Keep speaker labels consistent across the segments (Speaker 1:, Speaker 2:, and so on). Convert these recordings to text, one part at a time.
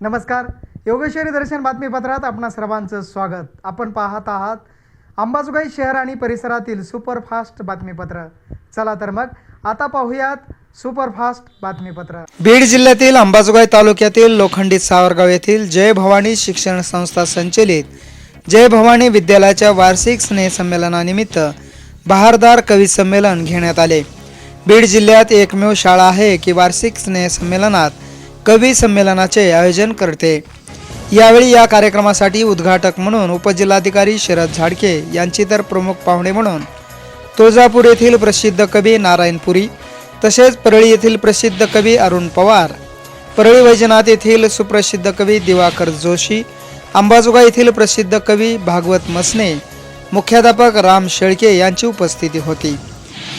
Speaker 1: नमस्कार. योगेश्वरी दर्शन बातमीपत्रात आपणा सर्वांचं स्वागत. आपण पाहत आहात अंबाजोगाई शहर आणि परिसरातील सुपरफास्ट बातमीपत्र. चला तर मग आता पाहूयात सुपरफास्ट बातमीपत्र. बीड जिल्ह्यातील अंबाजोगाई तालुक्यातील लोखंडी सावरगाव येथील जय भवानी शिक्षण संस्था संचलित जय भवानी विद्यालयाच्या वार्षिक स्नेहसंमेलनानिमित्त बहारदार कवी संमेलन घेण्यात आले. बीड जिल्ह्यात एकमेव शाळा आहे की वार्षिक स्नेहसंमेलनात कवी संमेलनाचे आयोजन करते. यावेळी या कार्यक्रमासाठी उद्घाटक म्हणून उपजिल्हाधिकारी शरद झाडके यांची तर प्रमुख पाहुणे म्हणून. तुळजापूर येथील प्रसिद्ध कवी नारायणपुरी तसेच परळी येथील प्रसिद्ध कवी अरुण पवार परळी वैजनाथ येथील सुप्रसिद्ध कवी दिवाकर जोशी अंबाजोगाई येथील प्रसिद्ध कवी भागवत मसने मुख्याध्यापक राम शेळके यांची उपस्थिती होती.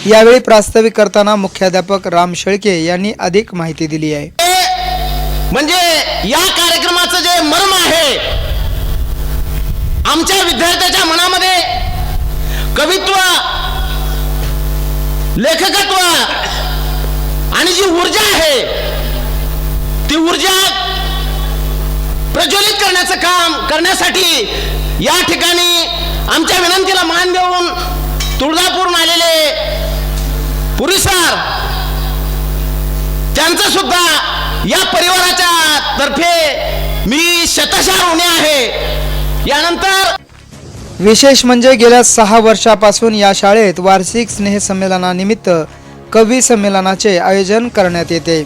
Speaker 1: यावेळी प्रास्ताविक करताना मुख्याध्यापक राम शेळके यांनी अधिक माहिती दिली आहे.
Speaker 2: म्हणजे या कार्यक्रमाचं जे मर्म आहे आमच्या विद्यार्थ्याच्या मनामध्ये कवित्व लेखकत्व आणि जी ऊर्जा आहे ती ऊर्जा प्रज्वलित करण्याचं काम करण्यासाठी या ठिकाणी आमच्या विनंतीला मान देऊन तुळजापूरून आलेले पुरीसार त्यांचं सुद्धा या परिवाराच्या तर्फे मी शतशः ऋणी आहे. यानंतर
Speaker 1: विशेष म्हणजे गेल्या सहा वर्षापासून या शाळेत वार्षिक स्नेहसंमेलनानिमित्त कवी संमेलनाचे आयोजन करण्यात येते.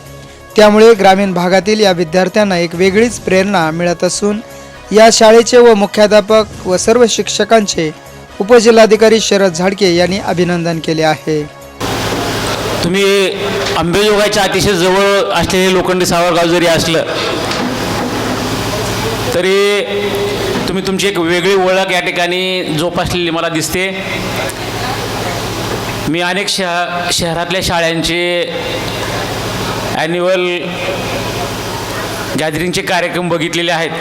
Speaker 1: त्यामुळे ग्रामीण भागातील या विद्यार्थ्यांना एक वेगळीच प्रेरणा मिळत असून या शाळेचे व मुख्याध्यापक व सर्व शिक्षकांचे उपजिल्हाधिकारी शरद झाडके यांनी अभिनंदन केले आहे.
Speaker 3: तुम्ही अंबेजोगाईच्या अतिशय जवळ असलेले लोखंडी सावरगाव जरी असलं तरी तुम्ही तुमची एक वेगळी ओळख या ठिकाणी जोपासलेली मला दिसते. मी अनेक शह शहरातल्या शाळांचे ॲन्युअल गॅदरिंगचे कार्यक्रम बघितलेले आहेत.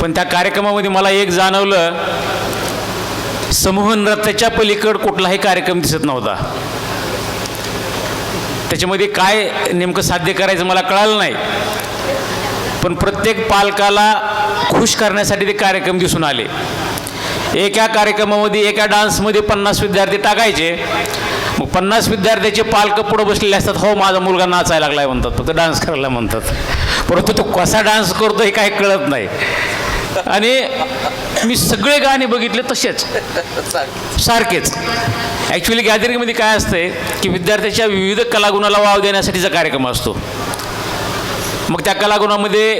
Speaker 3: पण त्या कार्यक्रमामध्ये मला एक जाणवलं समूह नृत्याच्या पलीकड कुठलाही कार्यक्रम दिसत नव्हता. त्याच्यामध्ये काय नेमकं साध्य करायचं मला कळालं नाही. पण प्रत्येक पालकाला खुश करण्यासाठी ते कार्यक्रम दिसून आले. एका कार्यक्रमामध्ये एका डान्समध्ये पन्नास विद्यार्थी टाकायचे. मग पन्नास विद्यार्थ्याचे पालक पुढं बसलेले असतात हो माझा मुलगा नाचायला लागलाय म्हणतात. फक्त डान्स करायला म्हणतात. परंतु तो कसा डान्स करतो हे काही कळत नाही. आणि मी सगळे गाणे बघितले तसेच. सारखेच. ॲक्च्युली गॅदरिंगमध्ये काय असतंय की विद्यार्थ्याच्या विविध कलागुणाला वाव देण्यासाठीचा कार्यक्रम असतो. मग त्या कलागुणामध्ये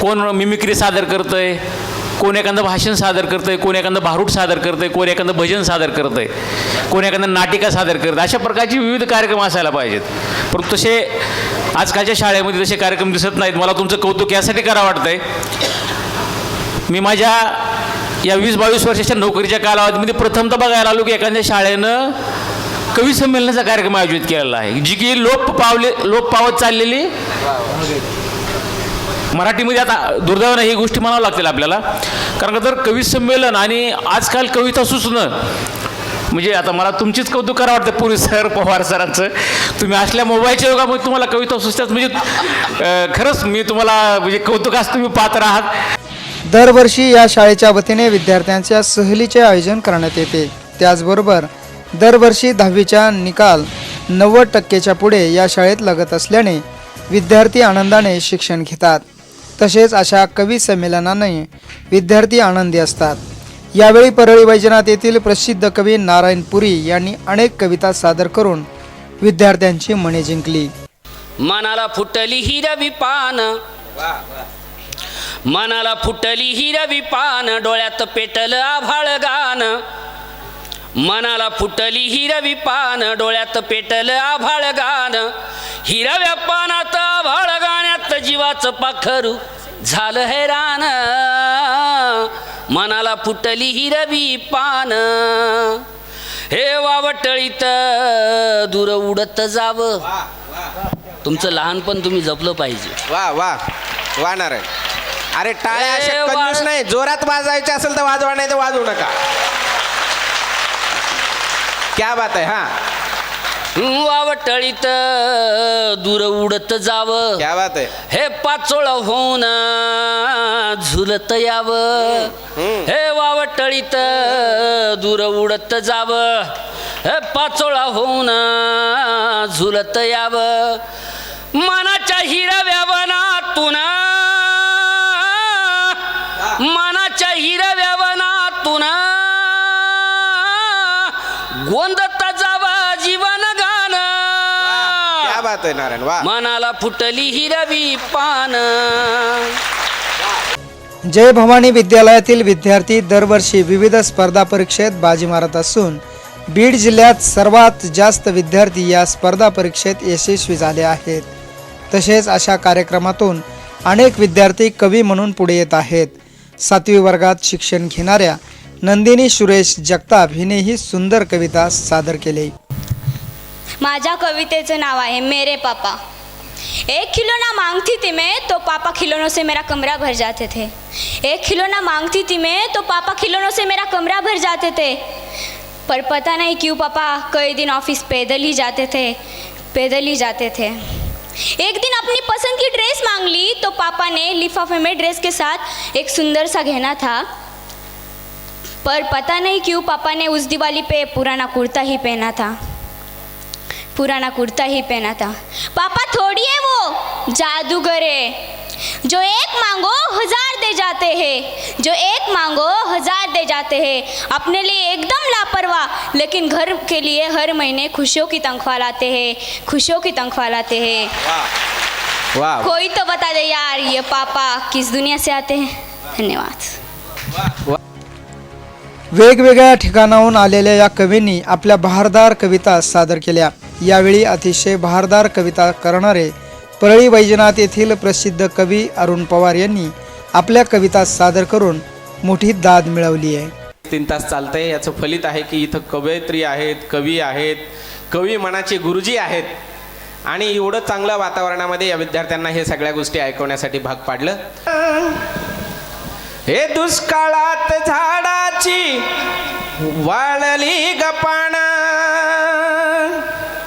Speaker 3: कोण मिमिक्री सादर करतंय कोण एखादं भाषण सादर करतंय कोण एखादं भारूट सादर करतंय कोण एखादं भजन सादर करतंय कोण एखादं नाटिका सादर करतं अशा प्रकारचे विविध कार्यक्रम असायला पाहिजेत. परंतु तसे आजकालच्या शाळेमध्ये तसे कार्यक्रम दिसत नाहीत. मला तुमचं कौतुक यासाठी करा वाटतंय. मी माझ्या या वीस बावीस वर्षाच्या नोकरीच्या कालावधीमध्ये प्रथमतः बघायला आलो की एखाद्या शाळेनं कवी संमेलनाचा कार्यक्रम आयोजित केलेला आहे जी की लोप पावले लोप पावत चाललेली. मराठीमध्ये आता दुर्दैवानं ही गोष्टी म्हणावं लागतील आपल्याला. कारण का तर कवी संमेलन आणि आजकाल कविता सुचणं म्हणजे आता मला तुमचीच कौतुक करा वाटतं पुरी सर पवार सरांचं. तुम्ही असल्या मोबाईलच्या युगामध्ये तुम्हाला कविता सुचतात. म्हणजे खरंच मी तुम्हाला म्हणजे कौतुकास तुम्ही पात्र आहात.
Speaker 1: दरवर्षी या शाळेच्या वतीने विद्यार्थ्यांच्या सहलीचे आयोजन करण्यात येते. त्याचबरोबर दरवर्षी दहावीच्या निकाल नव्वद टक्केच्या पुढे या शाळेत लागत असल्याने विद्यार्थी आनंदाने शिक्षण घेतात. तसेच अशा कवी संमेलनाने विद्यार्थी आनंदी असतात. यावेळी परळी वैजनाथ येथील प्रसिद्ध कवी नारायण पुरी यांनी अनेक कविता सादर करून विद्यार्थ्यांची मने जिंकली.
Speaker 4: मनाला फुटली हिरवी पान. मनाला फुटली हिरवी पान डोळ्यात पेटल आभाळ गान. मनाला फुटली हिरवी पान डोळ्यात पेटल आभाळ गान. हिरव्या पानात आभाळ गाण्यात जीवाचं पाखरू झालं हैरान मनाला फुटली हिरवी पान. हे वावटळीत दूर उडत जावं. तुमचं लहानपण तुम्ही जपलं पाहिजे.
Speaker 2: वा वा. वा नारायण अरे टाळ्या
Speaker 4: ए,
Speaker 2: अशा नाही. जोरात वाजवायचे असेल तर वाजवा नाही तर वाजवू नका. क्या बात आहे हा.
Speaker 4: वावटळीत दूर उडत जावं.
Speaker 2: क्या बात आहे.
Speaker 4: हे पाचोळ होऊन झुलत यावं. हे वावटळीत दूर उडत जावं. हे पाचोळा होऊन झुलत यावं. मनाच्या हिरव्या वनातून मनाच्या हिरव्या वनातून गोंदत जावा जीवन गाण
Speaker 2: क्या बात आहे नारायण वा.
Speaker 4: मनाला फुटली हिरवी पान.
Speaker 1: जय भवानी विद्यालयातील विद्यार्थी दरवर्षी विविध स्पर्धा परीक्षेत बाजी मारत असून बीड जिल्ह्यात सर्वात जास्त विद्यार्थी या स्पर्धा परीक्षेत यशस्वी झाले आहेत. तसेच अशा कार्यक्रमातून अनेक विद्यार्थी कवी म्हणून पुढे येत आहेत. सातवी वर्गात शिक्षण घेणाऱ्या नंदिनी सुरेश जगताप हिने ही सुंदर कविता सादर केली.
Speaker 5: माझ्या कवितेचं नाव आहे मेरे पापा. एक खिलौना मांगती थी मैं तो पापा खिलौनों से मेरा कमरा भर जाते थे. एक खिलौना मांगती थी मैं तो पापा खिलौनों से मेरा कमरा भर जाते थे. पर पता नहीं क्यों पापा कई दिन ऑफिस पैदल ही जाते थे पैदल ही जाते थे. एक दिन अपनी पसंद की ड्रेस मांग ली तो पापा ने लिफाफे में ड्रेस के साथ एक सुंदर सा गहना था। पर पता नहीं क्यों पापा ने उस दिवाली पे पुराना कुर्ता ही पहना था। पुराना कुर्ता ही पहना था। पापा थोड़ी है वो? जादूगर है। जो एक मांगो हजार दे जाते हैं। जो एक मांगो हजार दे जाते हैं। अपने लिए एकदम लापरवाह लेकिन घर के लिए हर महीने खुशियों की तनख्वाह लाते हैं। खुशियों की तनख्वाह लाते हैं। कोई तो बता दे यार ये पापा किस दुनिया से आते हैं? धन्यवाद।
Speaker 1: वेगवेगळ्या ठिकाणाहून आलेल्या या कवींनी आपल्या बहारदार कविता सादर केल्या. यावेळी अतिशय बहारदार कविता करणारे परळी वैजनाथ येथील प्रसिद्ध कवी अरुण पवार यांनी आपल्या कविता सादर करून मोठी दाद मिळवली आहे.
Speaker 2: तीन तास चालतंय. याचं फलित आहे की इथं कवयित्री आहेत कवी आहेत कवी मनाचे गुरुजी आहेत. आणि एवढं चांगलं वातावरणामध्ये या विद्यार्थ्यांना हे सगळ्या गोष्टी ऐकवण्यासाठी भाग पाडलं. हे दुष्काळात झाडाची वाळली गपाणा.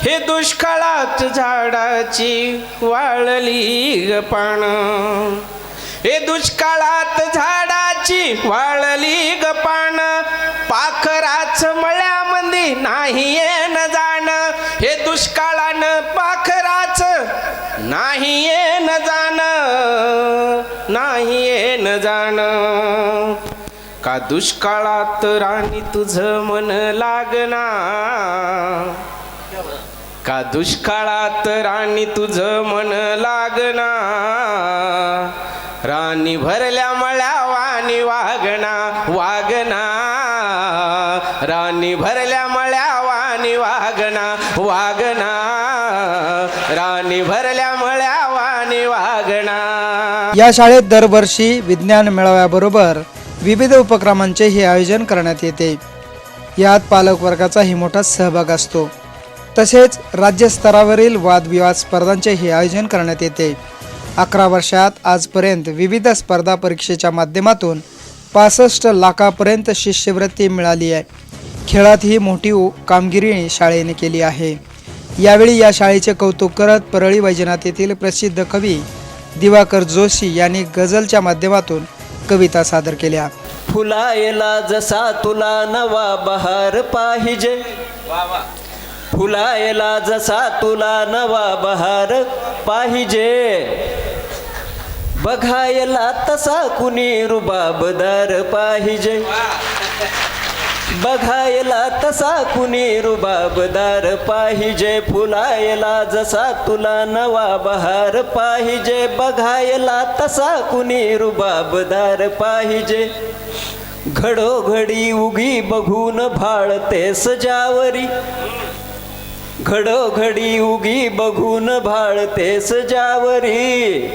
Speaker 2: हे दुष्काळ सात झाडाची वाळली गपाण हे दुष्काळात झाडाची वाळली गपाण पाखराच मळ्यामध्ये नाही येण जाण. हे दुष्काळानं पाखराच नाही येण जाण. नाही येण जाण. का दुष्काळात राणी तुझं मन लागना का दुष्काळात राणी तुझं मन लागना राणी भरल्या मळ्या वाणी वागना वागना राणी भरल्या मळ्या वाणी वागना वागना राणी भरल्या मळ्या वाणी वागना
Speaker 1: या शाळेत दरवर्षी विज्ञान मेळाव्याबरोबर विविध उपक्रमांचेही आयोजन करण्यात येते. यात पालक वर्गाचाही मोठा सहभाग असतो. तसेच राज्यस्तरावरील वादविवाद स्पर्धांचेही आयोजन करण्यात येते. अकरा वर्षात आजपर्यंत विविध स्पर्धा परीक्षेच्या माध्यमातून पासष्ट लाखापर्यंत शिष्यवृत्ती मिळाली आहे. खेळात ही मोठी कामगिरी शाळेने केली आहे. यावेळी या शाळेचे कौतुक करत परळी वैजनाथ येथील प्रसिद्ध कवी दिवाकर जोशी यांनी गझलच्या माध्यमातून कविता सादर केल्या.
Speaker 6: फुलायला जसा तुला नवा बहार पाहिजे. फुलायला जसा तुला नवा बहार पाहिजे. बघायला तसा कुणी रुबाबदार पाहिजे. बघायला तसा कुणी रुबाबदार पाहिजे. फुलायला जसा तुला नवा बहार पाहिजे. बघायला तसा कुणी रुबाबदार पाहिजे. घडोघडी उगी बघून भाळते सजावरी घडोघडी उगी बघून भाळते सजावरी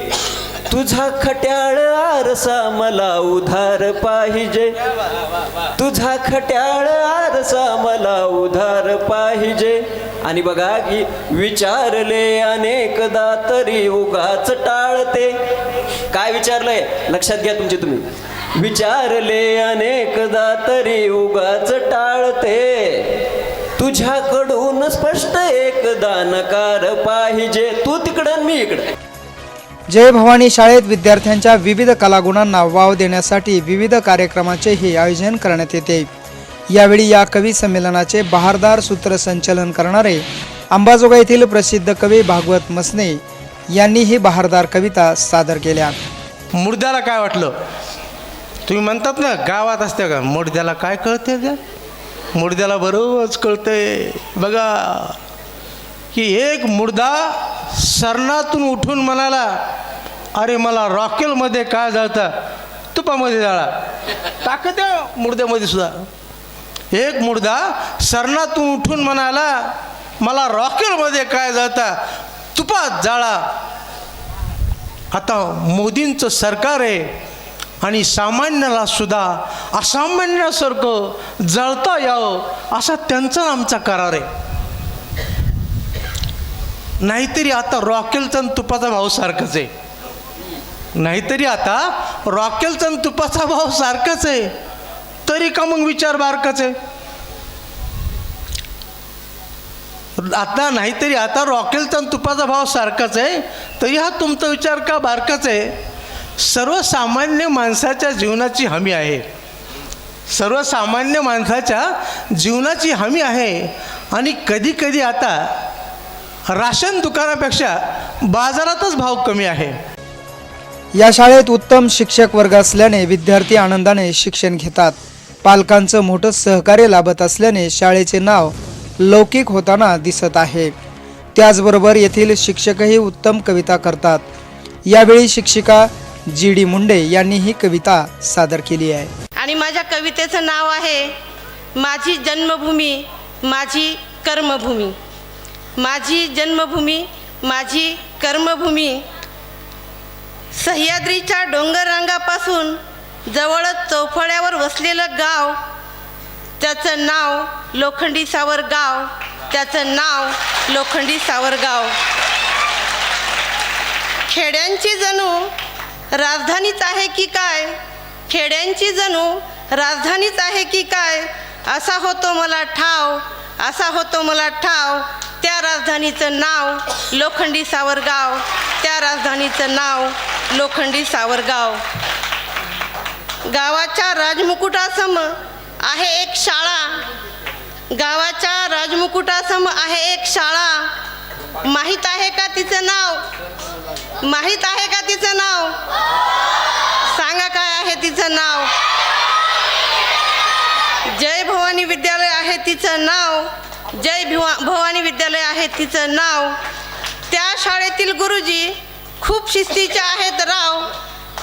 Speaker 6: तुझा खट्याळ आरसा मला उधार पाहिजे. तुझा खट्याळ आरसा मला उधार पाहिजे. आणि बघा की विचारले अनेकदा तरी उगाच टाळते. काय विचारलंय? लक्षात घ्या तुमचे तुम्ही. विचारले अनेकदा तरी उगाच टाळते. तुझ्याकडून स्पष्ट एक दानकार पाहिजे. तू तिकडं मी इकडं.
Speaker 1: जय भवानी शाळेत विद्यार्थ्यांच्या विविध कलागुणांना वाव देण्यासाठी विविध कार्यक्रमाचेही आयोजन करण्यात येते. यावेळी या कवी संमेलनाचे बहारदार सूत्रसंचलन करणारे अंबाजोगाई येथील प्रसिद्ध कवी भागवत मसने यांनी ही बहारदार कविता सादर केल्या.
Speaker 7: मुर्द्याला काय वाटलं? तुम्ही म्हणतात ना गावात असते का? मुर्द्याला काय कळते का मुर्द्याला बरोबरच कळतंय. बघा की एक मुर्दा सरणातून उठून म्हणाला अरे मला रॉकेलमध्ये काय जळतं तुपामध्ये जाळा ताकद त्या मुर्द्यामध्ये सुद्धा. एक मुर्दा सरणातून उठून म्हणाला मला रॉकेलमध्ये काय जळतं तुपात जाळा आता मोदींचं सरकार आहे. आणि सामान्याला सुद्धा असामान्यासारखं जळता यावं असा त्यांचा आमचा करार आहे. नाहीतरी आता रॉकेलचा तुपाचा भाव सारखाच आहे. नाहीतरी आता रॉकेलचा तुपाचा भाव सारखाच आहे. तरी का मग विचार बारकाच आहे? आता नाहीतरी आता रॉकेलचा तुपाचा भाव सारखाच आहे तरी हा तुमचा विचार का बारकाच आहे? सर्वसामान्य माणसाच्या जीवनाची हमी आहे. सर्वसामान्य माणसाच्या जीवनाची हमी आहे. आणि कधी कधी आता राशन दुकानापेक्षा बाजारातच भाव कमी आहे.
Speaker 1: या शाळेत उत्तम शिक्षक वर्ग असल्याने विद्यार्थी आनंदाने शिक्षण घेतात. पालकांचं मोठं सहकार्य लाभत असल्याने शाळेचे नाव लौकिक होताना दिसत आहे. त्याचबरोबर येथील शिक्षकही उत्तम कविता करतात. यावेळी शिक्षिका जी डी मुंडे यांनी ही कविता सादर केली आहे.
Speaker 8: आणि माझ्या कवितेचं नाव आहे माझी जन्मभूमी माझी कर्मभूमी. माझी जन्मभूमी माझी कर्मभूमी. सह्याद्रीच्या डोंगररांगापासून जवळच चौफळ्यावर वसलेलं गाव त्याचं नाव लोखंडी सावर गाव त्याचं नाव लोखंडी सावर गाव. खेड्यांची जणू राजधानीच आहे की काय? खेड्यांची जणू राजधानीच आहे की काय? असा होतो मला ठाव असा होतो मला ठाव. त्या राजधानीचं नाव लोखंडी सावरगाव त्या राजधानीचं नाव लोखंडी सावरगाव. गावाच्या राजमुकुटासम आहे एक शाळा. गावाच्या राजमुकुटासम आहे एक शाळा. माहीत आहे का तिचं नाव? माहीत आहे का तिचं नाव? सांगा काय आहे तिचं नाव? जय भवानी विद्यालय आहे तिचं नाव. जय भिवा भवानी विद्यालय आहे तिचं नाव. त्या शाळेतील गुरुजी खूप शिस्तीचे आहेत राव.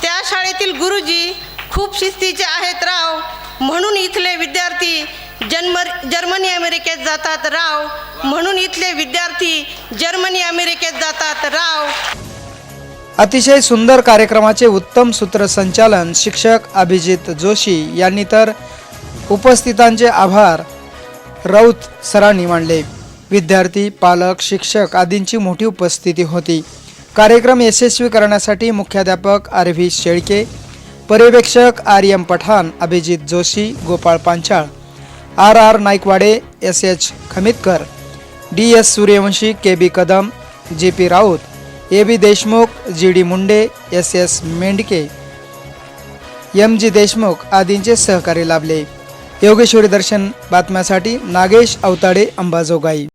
Speaker 8: त्या शाळेतील गुरुजी खूप शिस्तीचे आहेत राव. म्हणून इथले विद्यार्थी जन्म जर्मनी अमेरिकेत जातात राव. म्हणून इथले विद्यार्थी जर्मनी अमेरिकेत जातात राव.
Speaker 1: अतिशय सुंदर कार्यक्रमाचे उत्तम सूत्रसंचालन शिक्षक अभिजित जोशी यांनी तर उपस्थितांचे आभार राऊत सरांनी मांडले. विद्यार्थी पालक शिक्षक आदींची मोठी उपस्थिती होती. कार्यक्रम यशस्वी करण्यासाठी मुख्याध्यापक आर व्ही शेळके पर्यवेक्षक R M Pathan Abhijit Joshi Gopal Panchal R R Naikwade S H Khamitkar D S Suryavanshi K B Kadam J P Raut A B Deshmukh G D Munde S S Mendhke M G Deshmukh आदींचे सहकार्य लाभले. योगेश्वरी दर्शन बातम्यासाठी नागेश अवताडे अंबाजोगाई.